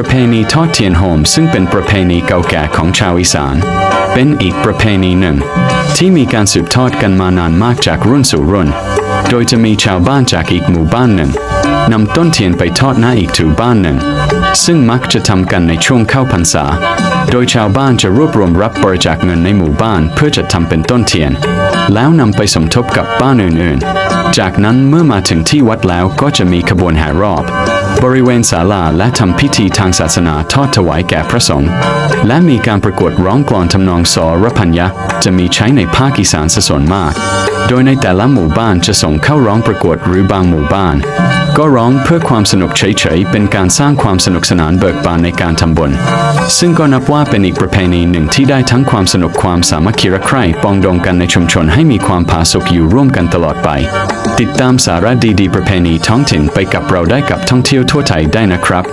ประเพณีทอดเทียนโฮมซึ่งเป็นประเพณีเก่าแก่ของชาวอีสาน เป็นอีกประเพณีหนึ่ง ที่มีการสืบทอดกันมานานมากจากรุ่นสู่รุ่น โดยจะมีชาวบ้านจากอีกหมู่บ้านหนึ่งนำต้นเทียนไปทอดหน้าอีกถูบ้านหนึ่ง ซึ่งมักจะทำกันในช่วงเข้าพรรษา โดยชาวบ้านจะรวบรวมรับบริจาคเงินในหมู่บ้านเพื่อจะทำเป็นต้นเทียน แล้วนำไปสมทบกับบ้านอื่นๆ จากนั้นเมื่อมาถึงที่วัดแล้วก็จะมีขบวนแห่รอบ บริเวณศาลาและทำพิธีทางศาสนาทอดถวายแก่พระสงฆ์และมีการประกวดร้องกลอนทำนองสรพัญญะจะมีใช้ในภาคอีสานสส่วนมาก โดยในแต่ละหมู่บ้านจะส่งเข้าร้องประกวดหรือบางหมู่บ้าน ก็ร้องเพื่อความสนุกเฉยๆ เป็นการสร้างความสนุกสนานเบิกบานในการทำบุญ ซึ่งก็นับว่าเป็นอีกประเพณีหนึ่งที่ได้ทั้งความสนุกความสามัคคีรักใคร่ปองดองกันในชุมชนให้มีความผาสุกอยู่ร่วมกันตลอดไป ติดตามสาระดีๆ ประเพณีท้องถิ่นไปกับเราได้กับท่องเที่ยวทั่วไทยได้นะครับ